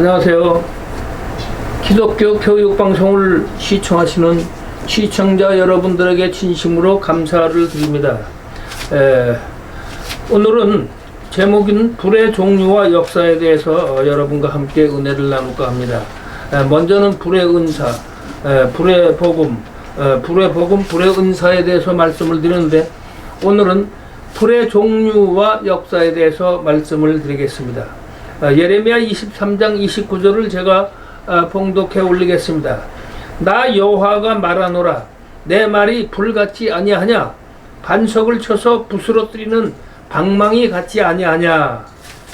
안녕하세요. 기독교 교육방송을 시청하시는 시청자 여러분들에게 진심으로 감사를 드립니다. 에, 오늘은 제목인 불의 종류와 역사에 대해서 어, 여러분과 함께 은혜를 나눌까 합니다. 에, 먼저는 불의 은사, 에, 불의 복음, 에, 불의 복음, 불의 은사에 대해서 말씀을 드리는데 오늘은 불의 종류와 역사에 대해서 말씀을 드리겠습니다. 아, 예레미야 23장 29절을 제가 아, 봉독해 올리겠습니다. 나 여호와가 말하노라 내 말이 불같이 아니하냐 반석을 쳐서 부스러뜨리는 방망이 같지 아니하냐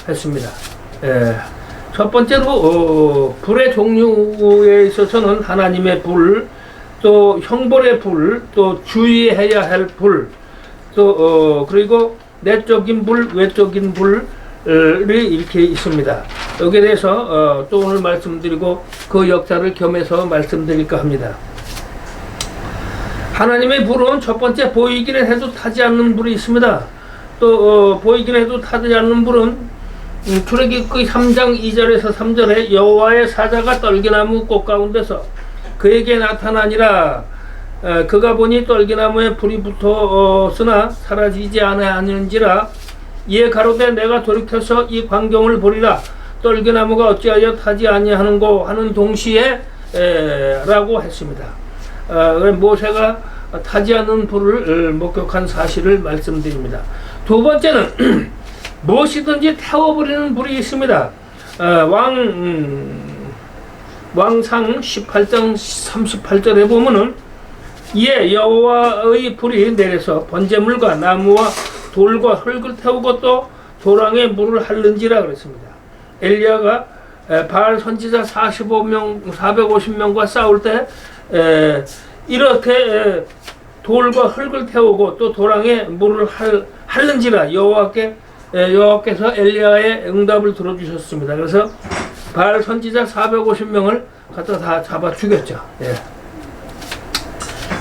했습니다. 예. 첫 번째로 어, 불의 종류에 있어서는 하나님의 불, 또 형벌의 불, 또 주의해야 할 불, 또 어, 그리고 내적인 불, 외적인 불 이 이렇게 있습니다. 여기에 대해서 어, 또 오늘 말씀드리고 그 역사를 겸해서 말씀드릴까 합니다. 하나님의 불은 첫 번째 보이기는 해도 타지 않는 불이 있습니다. 또 어, 보이기는 해도 타지 않는 불은 음, 출애굽기 3장 2절에서 3절에 여호와의 사자가 떨기나무 꽃 가운데서 그에게 나타나니라 에, 그가 보니 떨기나무에 불이 붙었으나 사라지지 아니하는지라 이에 가로되 내가 돌이켜서 이 광경을 보리라 떨기나무가 어찌하여 타지 아니하는고 하는 동시에 에, 라고 했습니다. 어, 모세가 타지 않는 불을 어, 목격한 사실을 말씀드립니다. 두 번째는 무엇이든지 태워버리는 불이 있습니다. 어, 왕 음, 왕상 18장 38절에 보면은 이에 여호와의 불이 내려서 번제물과 나무와 돌과 흙을 태우고 또 도랑에 물을 핥는지라 그랬습니다. 엘리야가 에, 바알 선지자 45명 450명과 싸울 때 에, 이렇게 에, 돌과 흙을 태우고 또 도랑에 물을 핥, 핥는지라 여호와께 에, 여호와께서 엘리야의 응답을 들어주셨습니다. 그래서 바알 선지자 450명을 갖다 다 잡아 죽였죠. 예.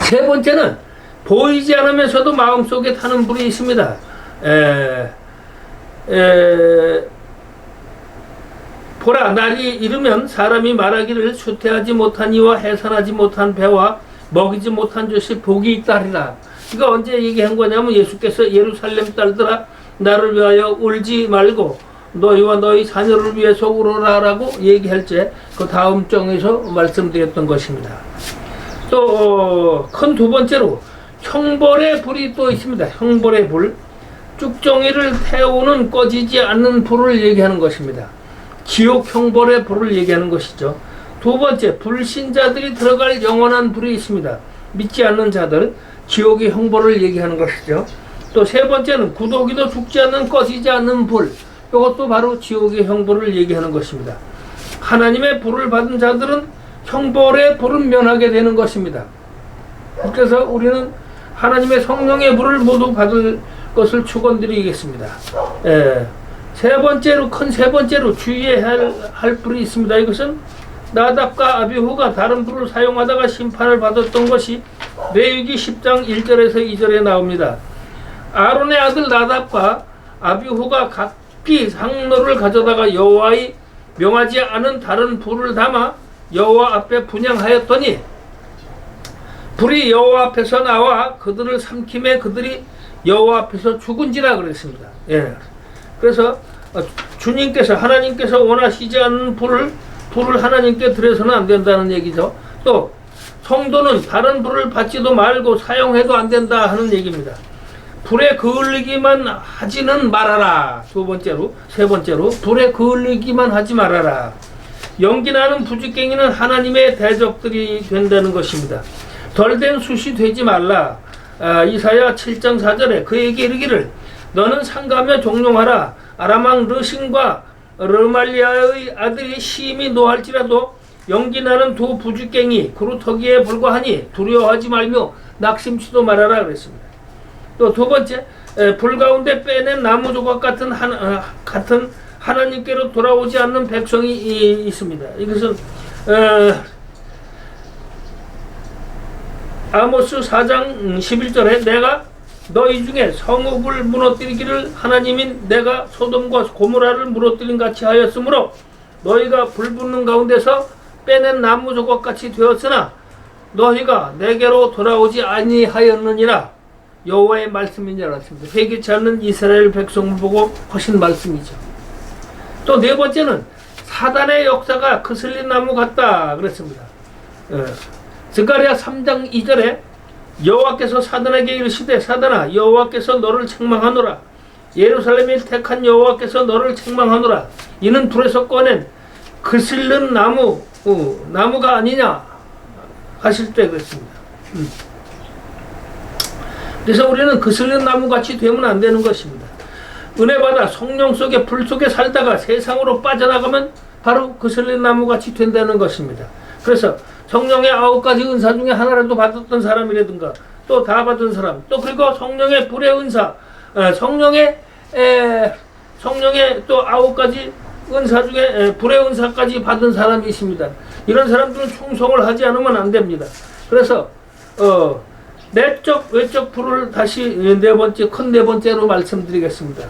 세 번째는 보이지 않으면서도 마음속에 타는 불이 있습니다. 에, 에, 보라 날이 이르면 사람이 말하기를 수태하지 못한 이와 해산하지 못한 배와 먹이지 못한 젖이 복이 있다리라. 이거 언제 얘기한 거냐면 예수께서 예루살렘 딸들아 나를 위하여 울지 말고 너희와 너희 자녀를 위해서 울어라라고 얘기할 때 그 다음 장에서 말씀드렸던 것입니다. 또 큰 두 번째로 형벌의 불이 또 있습니다. 형벌의 불. 쭉정이를 태우는 꺼지지 않는 불을 얘기하는 것입니다. 지옥 형벌의 불을 얘기하는 것이죠. 두 번째, 불신자들이 들어갈 영원한 불이 있습니다. 믿지 않는 자들, 지옥의 형벌을 얘기하는 것이죠. 또 세 번째는 구독이도 죽지 않는 꺼지지 않는 불. 이것도 바로 지옥의 형벌을 얘기하는 것입니다. 하나님의 불을 받은 자들은 형벌의 불은 면하게 되는 것입니다. 그래서 우리는 하나님의 성령의 불을 모두 받을 것을 축원드리겠습니다. 예. 세 번째로 큰 세 번째로 주의해야 할, 할 불이 있습니다. 이것은 나답과 아비후가 다른 불을 사용하다가 심판을 받았던 것이 레위기 10장 1절에서 2절에 나옵니다. 아론의 아들 나답과 아비후가 각기 상로를 가져다가 여호와의 명하지 않은 다른 불을 담아 여호와 앞에 분양하였더니 불이 여호와 앞에서 나와 그들을 삼킴에 그들이 여호와 앞에서 죽은지라 그랬습니다. 예. 그래서 어, 주님께서 하나님께서 원하시지 않는 불을 불을 하나님께 드려서는 안 된다는 얘기죠. 또 성도는 다른 불을 받지도 말고 사용해도 안 된다 하는 얘기입니다. 불에 그을리기만 하지는 말아라. 두 번째로 세 번째로 불에 그을리기만 하지 말아라. 연기 나는 부지깽이는 하나님의 대적들이 된다는 것입니다. 덜된 숯이 되지 말라. 아, 이사야 7장 4절에 그에게 이르기를 너는 상가며 종용하라. 아람왕 르신과 르말리아의 아들이 심히 노할지라도 연기나는 두 부지깽이 그루터기에 불과하니 두려워하지 말며 낙심치도 말아라 그랬습니다. 또 두 번째 에, 불 가운데 빼낸 나무 조각 같은 하, 어, 같은 하나님께로 돌아오지 않는 백성이 이, 있습니다. 이것은 어, 아모스 4장 11절에 내가 너희 중에 성읍을 무너뜨리기를 하나님인 내가 소돔과 고모라를 무너뜨린 같이 하였으므로 너희가 불 붙는 가운데서 빼낸 나무 조각 같이 되었으나 너희가 내게로 돌아오지 아니하였느니라 여호와의 말씀이니라 했습니다. 회개치 않는 이스라엘 백성을 보고 하신 말씀이죠. 또 네 번째는 사단의 역사가 그슬린 나무 같다 그랬습니다. 예. 스가랴 3장 2절에 여호와께서 사단에게 이르시되 사단아 여호와께서 너를 책망하노라 예루살렘이 택한 여호와께서 너를 책망하노라 이는 불에서 꺼낸 그슬른 나무 어, 나무가 아니냐 하실 때 그랬습니다. 음. 그래서 우리는 그슬린 나무 같이 되면 안 되는 것입니다. 은혜 받아 성령 속에 불 속에 살다가 세상으로 빠져나가면 바로 그슬린 나무 같이 된다는 것입니다. 그래서 성령의 아홉 가지 은사 중에 하나라도 받았던 사람이라든가 또 다 받은 사람 또 그리고 성령의 불의 은사 어, 성령의 에, 성령의 또 아홉 가지 은사 중에 에, 불의 은사까지 받은 사람이 있습니다. 이런 사람들은 충성을 하지 않으면 안 됩니다. 그래서 어, 내적 외적 불을 다시 네 번째 큰 네 번째로 말씀드리겠습니다.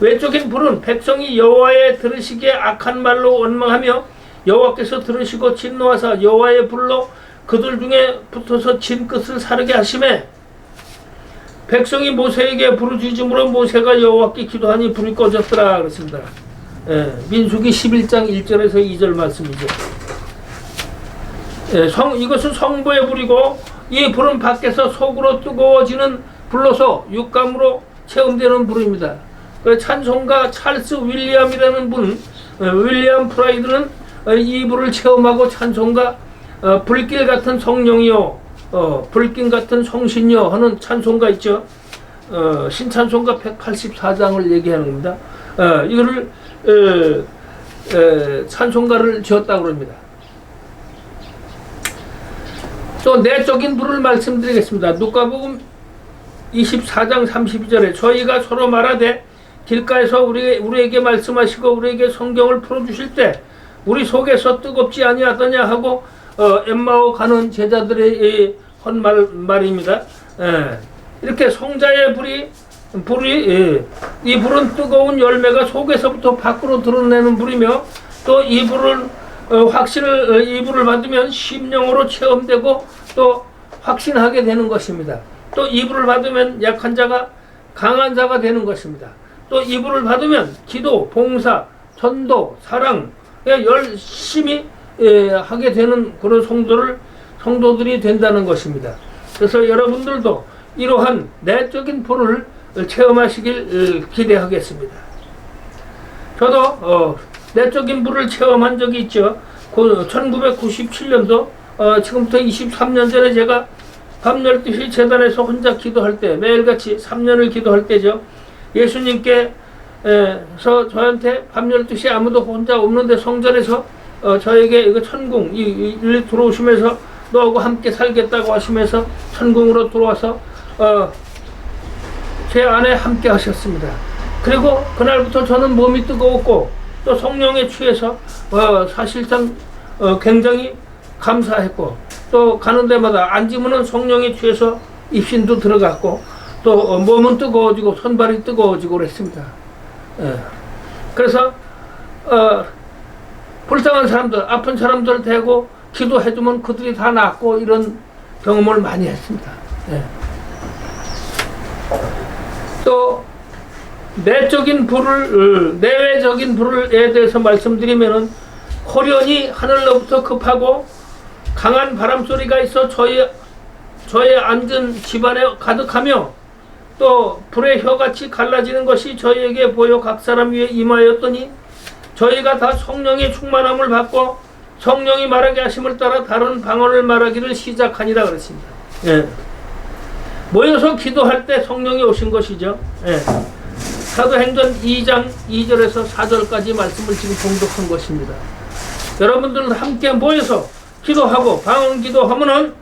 외적인 불은 백성이 여호와의 들으시기에 악한 말로 원망하며 여호와께서 들으시고 진노하사 여호와의 불로 그들 중에 붙어서 진 끝을 사르게 하심에 백성이 모세에게 주심으로 모세가 여호와께 기도하니 불이 꺼졌더라 그랬습니다. 예, 민수기 11장 1절에서 2절 말씀이죠. 예, 성, 이것은 성부의 불이고 이 불은 밖에서 속으로 뜨거워지는 불로서 육감으로 체험되는 불입니다. 그 찬송가 찰스 윌리엄이라는 분, 어, 윌리엄 프라이드는 어, 이 불을 체험하고 찬송가 어, 불길 같은 성령이요, 어, 불길 같은 성신이요 하는 찬송가 있죠. 어, 신찬송가 184장을 얘기하는 겁니다. 어, 이거를 어, 어, 찬송가를 지었다고 합니다. 또 내적인 불을 말씀드리겠습니다. 누가복음 24장 32절에 저희가 서로 말하되 길가에서 우리, 우리에게 말씀하시고 우리에게 성경을 풀어주실 때 우리 속에서 뜨겁지 아니하더냐 하고 어, 엠마오 가는 제자들의 한 말, 말입니다. 예. 이렇게 성자의 불이 불이 예. 이 불은 뜨거운 열매가 속에서부터 밖으로 드러내는 불이며 또 이 불은 어, 확신을 어, 이 불을 받으면 심령으로 체험되고 또 확신하게 되는 것입니다. 또 이 불을 받으면 약한 자가 강한 자가 되는 것입니다. 또 이 불을 받으면 기도, 봉사, 전도, 사랑 에 열심히 예, 하게 되는 그런 성도를 성도들이 된다는 것입니다. 그래서 여러분들도 이러한 내적인 불을 체험하시길 어, 기대하겠습니다. 저도 어, 내적인 불을 체험한 적이 있죠. 1997년도 어, 지금부터 23년 전에 제가 밤 12시 재단에서 혼자 기도할 때 매일같이 3년을 기도할 때죠. 예수님께 서 저한테 밤 12시에 아무도 혼자 없는데 성전에서 어, 저에게 이거 천궁 이, 이, 이 들어오시면서 너하고 함께 살겠다고 하시면서 천궁으로 들어와서 어, 제 안에 함께 하셨습니다. 그리고 그날부터 저는 몸이 뜨거웠고 또 성령에 취해서 어, 사실상 어, 굉장히 감사했고 또 가는 데마다 앉으면은 성령에 취해서 입신도 들어갔고 또 어, 몸은 뜨거워지고 손발이 뜨거워지고 그랬습니다. 예. 그래서 어, 불쌍한 사람들, 아픈 사람들 대고 기도해주면 그들이 다 낫고 이런 경험을 많이 했습니다. 예. 또 내적인 불을 어, 내외적인 불에 대해서 말씀드리면은 호련히 하늘로부터 급하고 강한 바람 소리가 있어 저희 저의 앉은 집안에 가득하며 또 불의 혀같이 갈라지는 것이 저희에게 보여 각 사람 위에 임하였더니 저희가 다 성령의 충만함을 받고 성령이 말하게 하심을 따라 다른 방언을 말하기를 시작하니라 그랬습니다. 예. 모여서 기도할 때 성령이 오신 것이죠. 예. 사도행전 2장 2절에서 4절까지 말씀을 지금 봉독한 것입니다. 여러분들은 함께 모여서 기도하고 방언 기도하면은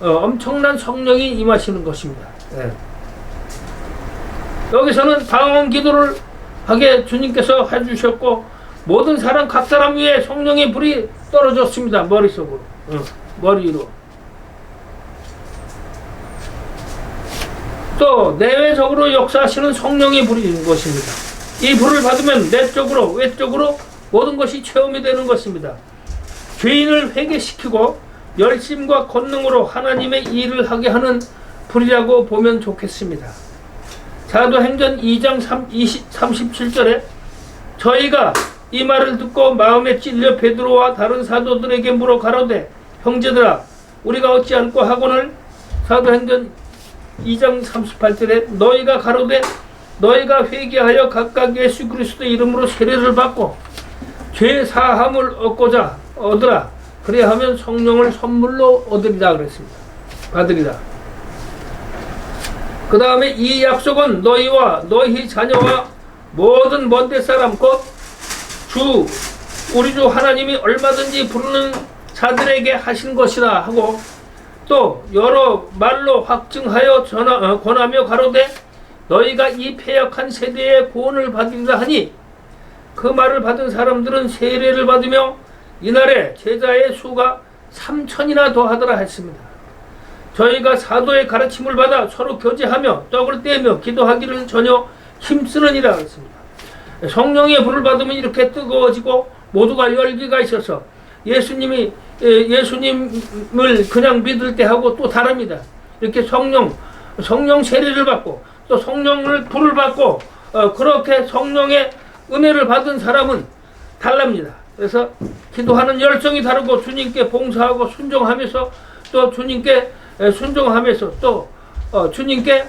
어, 엄청난 성령이 임하시는 것입니다. 예. 여기서는 방언 기도를 하게 주님께서 해주셨고 모든 사람 각 사람 위에 성령의 불이 떨어졌습니다. 머릿속으로 어, 머리로 또 내외적으로 역사하시는 성령의 있는 것입니다. 이 불을 받으면 내적으로 외적으로 모든 것이 체험이 되는 것입니다. 죄인을 회개시키고 열심과 권능으로 하나님의 일을 하게 하는 불이라고 보면 좋겠습니다. 사도행전 2장 3, 20, 37절에 저희가 이 말을 듣고 마음에 찔려 베드로와 다른 사도들에게 물어 가로되 형제들아 우리가 어찌할꼬 하거늘 사도행전 2장 38절에 너희가 가로되 너희가 회개하여 각각 예수 그리스도 이름으로 세례를 받고 죄 사함을 얻고자 얻으라 그래야 하면 성령을 선물로 얻으리라 그랬습니다. 받으리라. 그 다음에 이 약속은 너희와 너희 자녀와 모든 먼데 사람 곧 주 우리 주 하나님이 얼마든지 부르는 자들에게 하신 것이라 하고 또 여러 말로 확증하여 전하, 어, 권하며 가로되 너희가 이 패역한 세대의 구원을 받으리라 하니 그 말을 받은 사람들은 세례를 받으며 이날에 제자의 수가 삼천이나 더하더라 했습니다. 저희가 사도의 가르침을 받아 서로 교제하며 떡을 떼며 기도하기를 전혀 힘쓰느니라 했습니다. 성령의 불을 받으면 이렇게 뜨거워지고 모두가 열기가 있어서 예수님이 예, 예수님을 그냥 믿을 때 하고 또 다릅니다. 이렇게 성령 성령 세례를 받고 또 성령을 불을 받고 어, 그렇게 성령의 은혜를 받은 사람은 달랍니다. 그래서 기도하는 열정이 다르고 주님께 봉사하고 순종하면서 또 주님께 에, 순종하면서 또 어, 주님께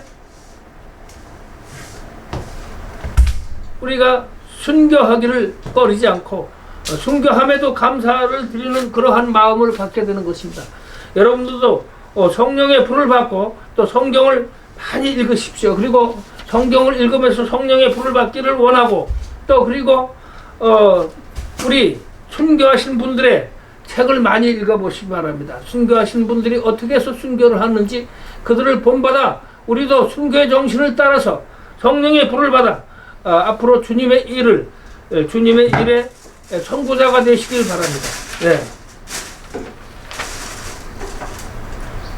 우리가 순교하기를 꺼리지 않고 어, 순교함에도 감사를 드리는 그러한 마음을 갖게 되는 것입니다. 여러분들도 어, 성령의 불을 받고 또 성경을 많이 읽으십시오. 그리고 성경을 읽으면서 성령의 불을 받기를 원하고 또 그리고 어, 우리 순교하신 분들의 책을 많이 읽어보시기 바랍니다. 순교하신 분들이 어떻게 해서 순교를 하는지 그들을 본받아 우리도 순교의 정신을 따라서 성령의 불을 받아 어, 앞으로 주님의 일을 예, 주님의 일에 선구자가 되시길 바랍니다. 네.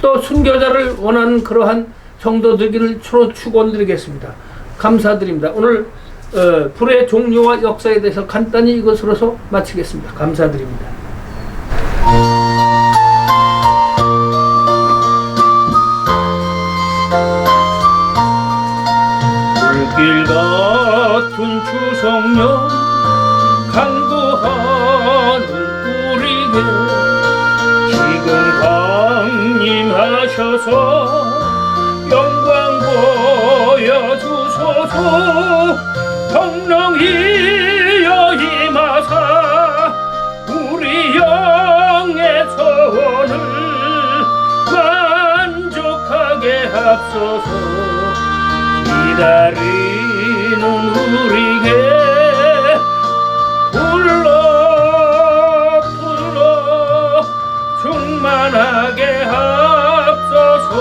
또 순교자를 원하는 그러한 성도들기를 주로 축원드리겠습니다. 감사드립니다. 오늘 어, 불의 종류와 역사에 대해서 간단히 이것으로서 마치겠습니다. 감사드립니다. 같은 추성령 강구하는 우리에게 지금 강림하셔서 영광 보여주소서. 성령이여 임하사 우리 영의 소원을 만족하게 합소서. 기다리 는 우리에게 불러 불러 충만하게 합소서.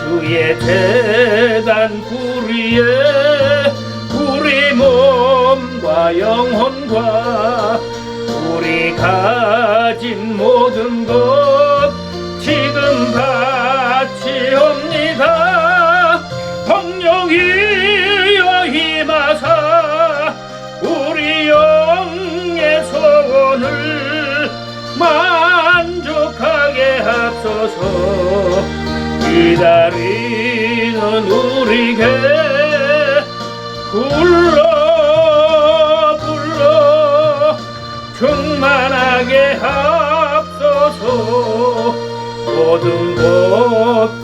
주의 재단 불위에 우리 몸과 영혼과 우리 가 합소서 기다리는 우리에게 불러 불러. 충만하게 합소서. 모든 것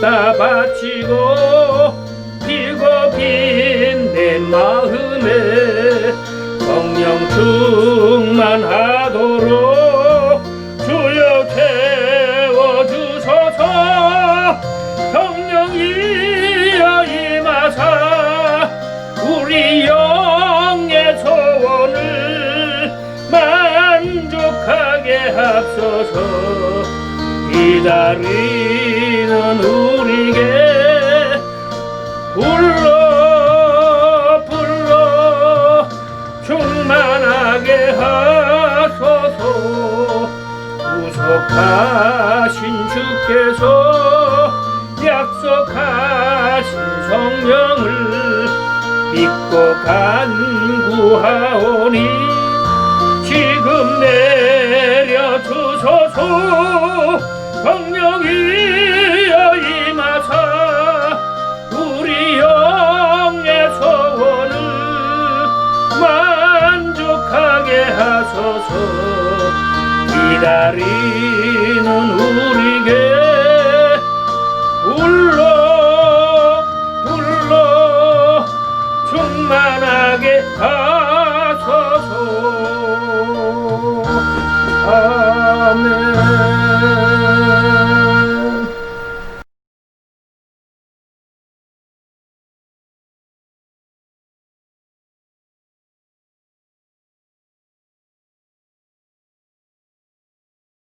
다 바치고 피고 빈 내 마음에 성령 충만하 기다리는 우리에게 불러 불러 충만하게 하소서. 구속하신 주께서 약속하신 성령을 믿고 간구하오니 지금 내려 주소서 성령이여 우리 영의 소원을 만족하게 하소서.